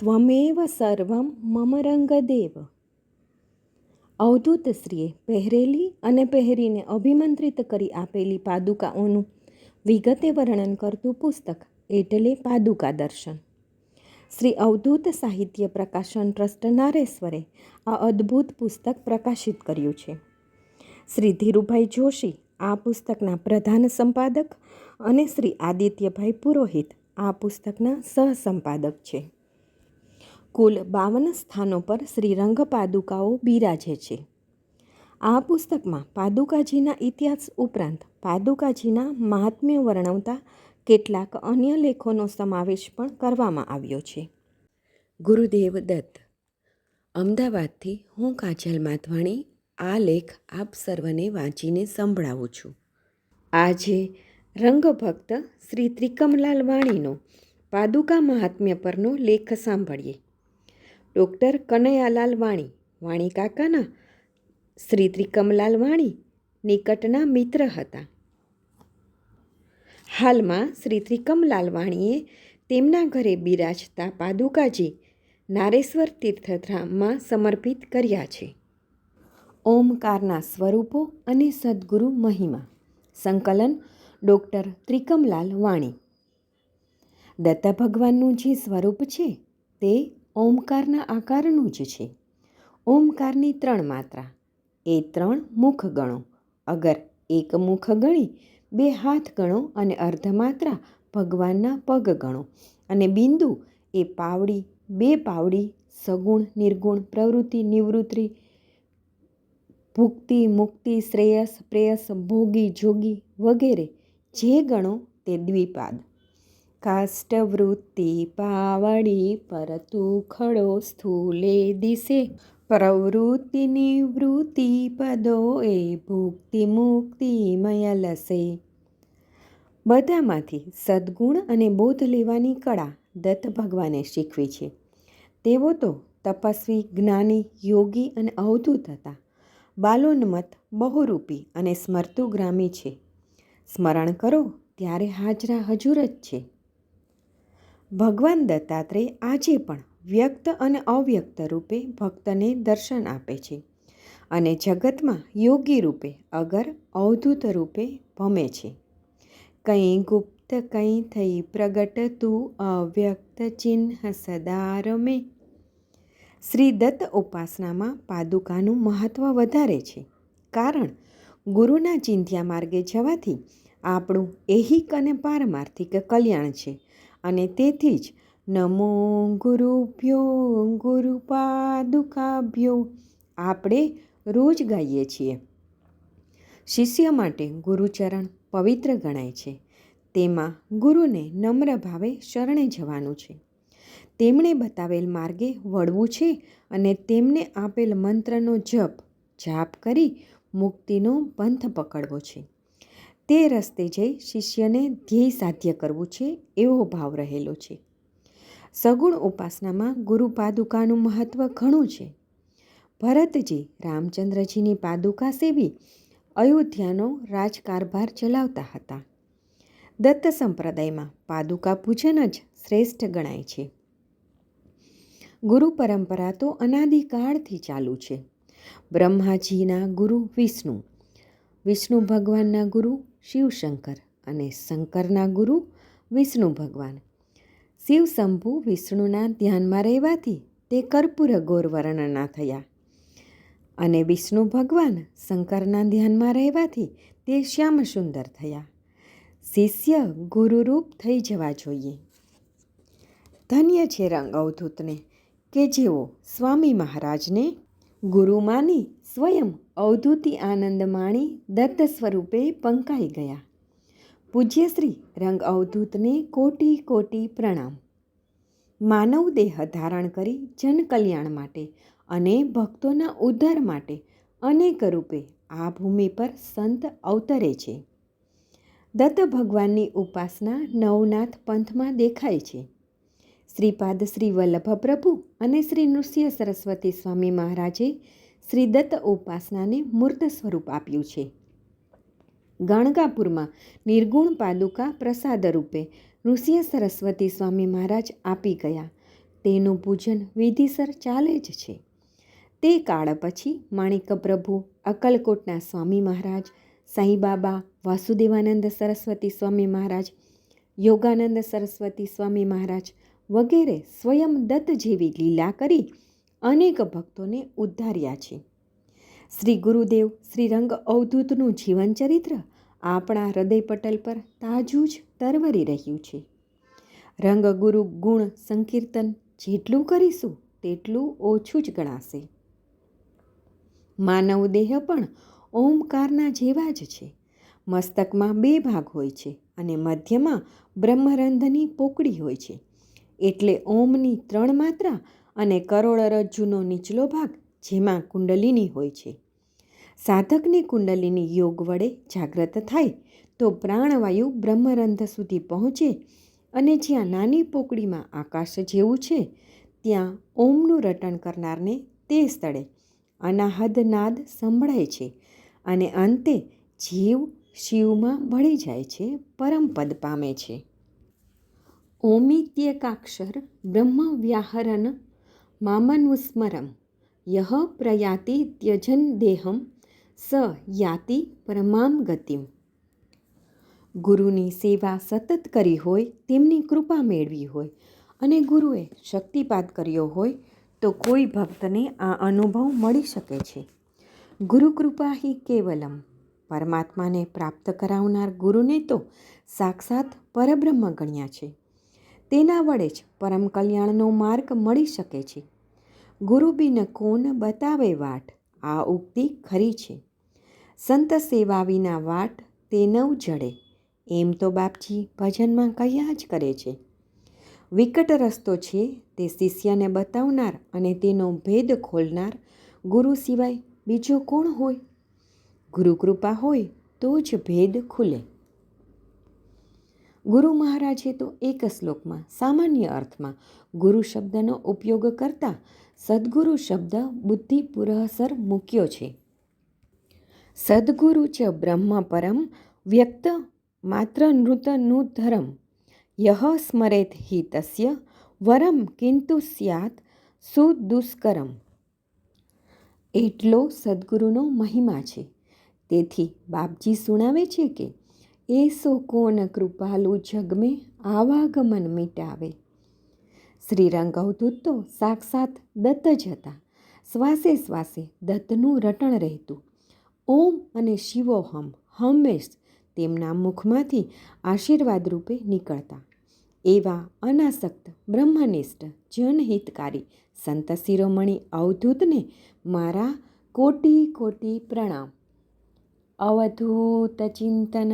ત્વમેવ સર્વમ મમ રંગદેવ અવધૂતશ્રીએ પહેરેલી અને પહેરીને અભિમંત્રિત કરી આપેલી પાદુકાઓનું વિગતે વર્ણન કરતું પુસ્તક એટલે પાદુકા દર્શન શ્રી અવધૂત સાહિત્ય પ્રકાશન ટ્રસ્ટ નારેશ્વરે આ અદ્ભુત પુસ્તક પ્રકાશિત કર્યું છે શ્રી ધીરુભાઈ જોશી આ પુસ્તકના પ્રધાન સંપાદક અને શ્રી આદિત્યભાઈ પુરોહિત આ પુસ્તકના સહસંપાદક છે કુલ બાવન સ્થાનો પર શ્રીરંગ પાદુકાઓ બિરાજે છે. આ પુસ્તકમાં પાદુકાજીના ઇતિહાસ ઉપરાંત પાદુકાજીના મહાત્મ્ય વર્ણવતા કેટલાક અન્ય લેખોનો સમાવેશ પણ કરવામાં આવ્યો છે. ગુરુદેવ દત્ત. અમદાવાદથી હું કાજલ માધવાણી આ લેખ આપ સર્વને વાંચીને સંભળાવું છું. આજે રંગભક્ત શ્રી ત્રિકમલાલ વાણીનો પાદુકા મહાત્મ્ય પરનો લેખ સાંભળીએ. ડૉક્ટર કનૈયાલાલ વાણી વાણી કાકાના, શ્રી ત્રિકમલાલ વાણી, નિકટના મિત્ર હતા. હાલમાં શ્રી ત્રિકમલાલ વાણીએ તેમના ઘરે બિરાજતા પાદુકાજી નારેશ્વર તીર્થધામમાં સમર્પિત કર્યા છે. ઓમકારના સ્વરૂપો અને સદગુરુ મહિમા. સંકલન ડૉક્ટર ત્રિકમલાલ વાણી. દત્તા ભગવાનનું જે સ્વરૂપ છે તે ઓમકારના આકારનું જ છે. ઓમકારની ત્રણ માત્રા. એ ત્રણ મુખ ગણો. અગર એક મુખ ગણી, બે હાથ ગણો અને અર્ધ માત્રા ભગવાનના પગ ગણો. અને બિંદુ, એ પાવડી, બે પાવડી, સગુણ, નિર્ગુણ, પ્રવૃત્તિ, નિવૃત્તિ, ભુક્તિ, મુક્તિ, શ્રેયસ, પ્રેયસ, ભોગી, જોગી વગેરે જે ગણો તે દ્વિપાદ. કાષ્ટવૃત્તિ પાવડી પરતું ખડો સ્થૂલે દિશે. પ્રવૃત્તિ નિવૃત્તિ પદો એ ભુક્તિ મુક્તિ લસે. બધામાંથી સદ્ગુણ અને બોધ લેવાની કળા દત્ત ભગવાને શીખવી છે. તેઓ તો તપસ્વી, જ્ઞાની, યોગી અને અવધૂત હતા. બાલોન્મત, બહુરૂપી અને સ્મર્તુગ્રામી છે. સ્મરણ કરો, ત્યારે હાજરા હજુર જ છે. ભગવાન દત્તાત્રેય આજે પણ વ્યક્ત અને અવ્યક્ત રૂપે ભક્તને દર્શન આપે છે અને જગતમાં યોગી રૂપે અગર અવધૂત રૂપે ભમે છે. કંઈ ગુપ્ત કંઈ થઈ પ્રગટ તું અવ્યક્ત ચિહ્ન સદા રમે શ્રી દત્ત ઉપાસનામાં પાદુકાનું મહત્ત્વ વધારે છે કારણ ગુરુના ચિંધ્યા માર્ગે જવાથી આપણું એહિક અને પારમાર્થિક કલ્યાણ છે. અને તેથી જ નમો ગુરુભ્યો, ગુરુપાદુકાભ્યો, આપણે રોજ ગાઈએ છીએ. શિષ્ય માટે ગુરુચરણ પવિત્ર ગણાય છે. તેમાં ગુરુને નમ્ર ભાવે શરણે જવાનું છે. તેમણે બતાવેલ માર્ગે વળવું છે અને તેમને આપેલ મંત્રનો જપ, જાપ કરી મુક્તિનો પંથ પકડવો છે. તે રસ્તે જઈ શિષ્યને ધ્યેય સાધ્ય કરવું છે એવો ભાવ રહેલો છે. સગુણ ઉપાસનામાં ગુરુ પાદુકાનું મહત્ત્વ ઘણું છે. ભરતજી રામચંદ્રજીની પાદુકા સેવી અયોધ્યાનો રાજકારભાર ચલાવતા હતા. દત્ત સંપ્રદાયમાં પાદુકા પૂજન જ શ્રેષ્ઠ ગણાય છે. ગુરુ પરંપરા તો અનાદિકાળથી ચાલુ છે. બ્રહ્માજીના ગુરુ વિષ્ણુ વિષ્ણુ ભગવાનના ગુરુ, શિવશંકર અને શંકરના ગુરુ, વિષ્ણુ ભગવાન. શિવ શંભુ વિષ્ણુના ધ્યાનમાં રહેવાથી તે કર્પૂર ગોર વર્ણના થયા. અને વિષ્ણુ ભગવાન શંકરના ધ્યાનમાં રહેવાથી તે શ્યામ સુંદર થયા. શિષ્ય ગુરુરૂપ થઈ જવા જોઈએ. ધન્ય છે રંગ અવધૂતને કે જેઓ સ્વામી મહારાજને ગુરુ માની સ્વયં અવધૂતિ આનંદ માણી દત્ત સ્વરૂપે પંકાઈ ગયા. પૂજ્ય શ્રી રંગ અવધૂતને કોટી કોટી પ્રણામ. માનવ દેહ ધારણ કરી જનકલ્યાણ માટે અને ભક્તોના ઉદ્ધાર માટે અનેક રૂપે આ ભૂમિ પર સંત અવતરે છે. દત્ત ભગવાનની ઉપાસના નવનાથ પંથમાં દેખાય છે. શ્રીપાદ શ્રી વલ્લભ પ્રભુ અને શ્રી નૃસિંહ સરસ્વતી સ્વામી મહારાજે શ્રી દત્ત ઉપાસનાને મૂર્ત સ્વરૂપ આપ્યું છે. ગાણગાપુરમાં નિર્ગુણ પાદુકા પ્રસાદ રૂપે ઋષિય સરસ્વતી સ્વામી મહારાજ આપી ગયા. તેનું પૂજન વિધિસર ચાલે જ છે. તે કાળ પછી માણિક પ્રભુ અકલકોટના સ્વામી મહારાજ, સાંઈબાબા, વાસુદેવાનંદ સરસ્વતી સ્વામી મહારાજ, યોગાનંદ સરસ્વતી સ્વામી મહારાજ વગેરે સ્વયં દત્ત જેવી લીલા કરી અનેક ભક્તોને ઉદ્ધાર્યા છે. શ્રી ગુરુદેવ શ્રી રંગ અવધૂતનું જીવન ચરિત્ર આપણા હૃદય પટલ પર તાજું જ તરવરી રહ્યું છે. રંગગુરુ ગુણ સંકીર્તન જેટલું કરીશું તેટલું ઓછું જ ગણાશે. માનવ દેહ પણ ઓમકારના જેવા જ છે. મસ્તકમાં બે ભાગ હોય છે અને મધ્યમાં બ્રહ્મરંધની પોકળી હોય છે. એટલે ઓમની ત્રણ માત્રા અને કરોડરજ્જુનો નીચલો ભાગ જેમાં કુંડલિની હોય છે. સાધકની કુંડલીની યોગ વડે જાગ્રત થાય તો પ્રાણવાયુ બ્રહ્મરંધ સુધી પહોંચે અને જ્યાં નાની પોકળીમાં આકાશ જેવું છે, ત્યાં ઓમનું રટણ કરનારને તે સ્થળે અનાહદ નાદ સંભળાય છે અને અંતે જીવ શિવમાં ભળી જાય છે પરમપદ પામે છે. ઓમિત્યેકાક્ષર બ્રહ્મ વ્યાહરન મામનુસ્મરમ યહ પ્રયાતિ ત્યજન દેહમ સ યાતિ પરમામ ગતિમ ગુરુની સેવા સતત કરી હોય તેમની કૃપા મેળવી હોય અને ગુરુએ શક્તિપાત કર્યો હોય તો કોઈ ભક્તને આ અનુભવ મળી શકે છે ગુરુ કૃપા હિ કેવલમ પરમાત્માને પ્રાપ્ત કરાવનાર ગુરુને તો સાક્ષાત પરબ્રહ્મ ગણ્યા છે તેના વડે જ પરમ કલ્યાણનો માર્ગ મળી શકે છે. ગુરુ બિન કોન બતાવે વાટ, આ ઉક્તિ ખરી છે. સંત સેવા વિના વાટ તે નવ જડે, એમ તો બાપજી ભજનમાં કહ્યા જ કરે છે. વિકટ રસ્તો છે તે શિષ્યને બતાવનાર અને તેનો ભેદ ખોલનાર ગુરુ સિવાય બીજો કોણ હોય? ગુરુકૃપા હોય તો જ ભેદ ખુલે. ગુરુ મહારાજે તો એક શ્લોકમાં, સામાન્ય અર્થમાં, ગુરુ શબ્દનો ઉપયોગ કરતા સદગુરુ શબ્દ બુદ્ધિ પુરહસર મૂક્યો છે. સદગુરુ ચ બ્રહ્મ પરમ વ્યક્ત માત્ર નૃતનું ધરમ. યહ સ્મરેત હિ તસ્ય વરમ કિંતુ સ્યાત સુદુષ્કરમ. એટલો સદગુરુનો મહિમા છે. તેથી બાપજી સુણાવે છે કે એસો કોન કૃપાલુ જગમે આવાગમન મિટાવે? શ્રીરંગ અવધૂત તો સાક્ષાત દત્ત જ હતા. શ્વાસે શ્વાસે દત્તનું રટણ રહેતું. ઓમ અને શિવોહમ હંમેશ તેમના મુખમાંથી આશીર્વાદ રૂપે નીકળતા. એવા અનાસક્ત, બ્રહ્મનિષ્ઠ, જનહિતકારી સંત શિરોમણી અવધૂતને મારા કોટી કોટી પ્રણામ. અવધૂત ચિંતન